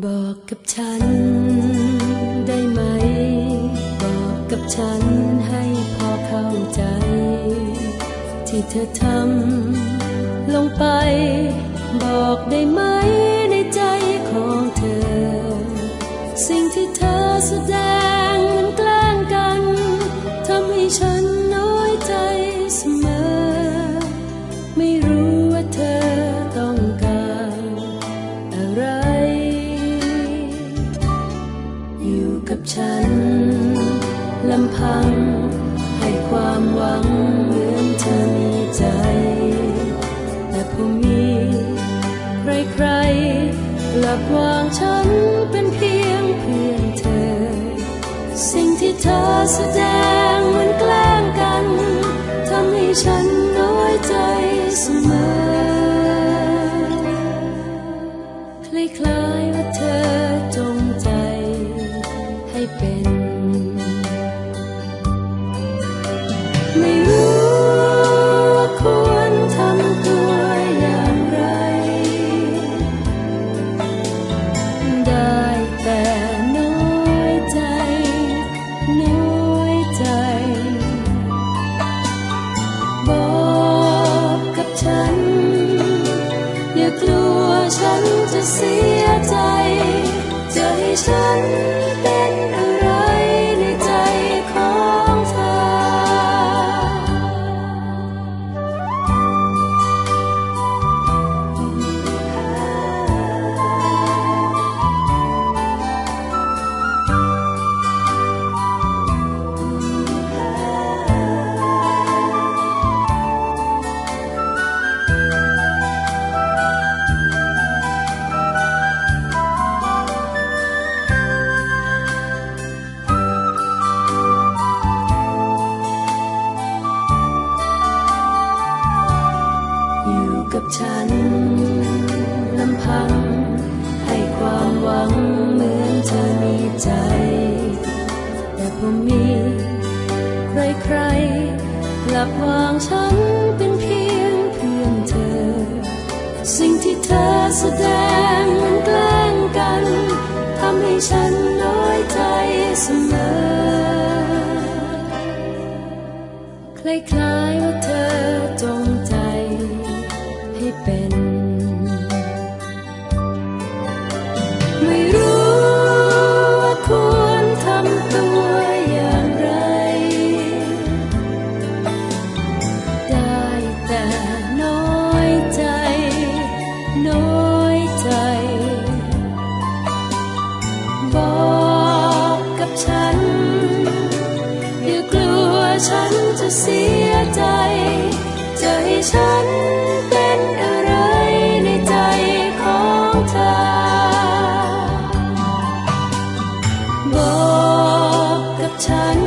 บอกกับฉัน ได้ไหม บอกกับฉันให้พอเข้าใจ ที่เธอทำลงไป บอกได้ไหม ลำพัง ให้ความหวังเหมือนเธอมีใจ แต่พอมี ใครๆกลับวางฉันเป็นเพียงเพื่อนเธอ สิ่งที่เธอแสดงเหมันแกล้งกันทำให้ฉันน้อยใจเสมอคล้ายๆว่าเธอจงใจให้เป็น เสียใจจะให้ฉันเป็นอะไรใน ใจ แต่พอมี ใครๆ กลับวางฉันเป็นเพียงเพื่อนเธอ สิ่งที่เธอแสดงมันแกล้งกัน ทำให้ฉันน้อยใจเสมอ คล้ายๆว่าเธอจง น้อยใจ บอกกับฉัน อย่ากลัวฉันจะเสียใจ จะให้ฉันเป็นอะไรในใจของเธอ บอกกับฉัน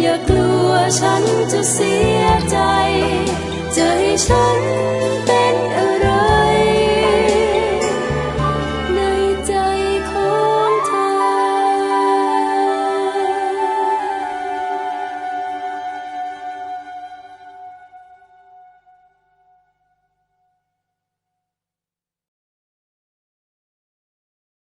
อย่ากลัวฉันจะเสียใจ จะให้ฉันเป็นอะไร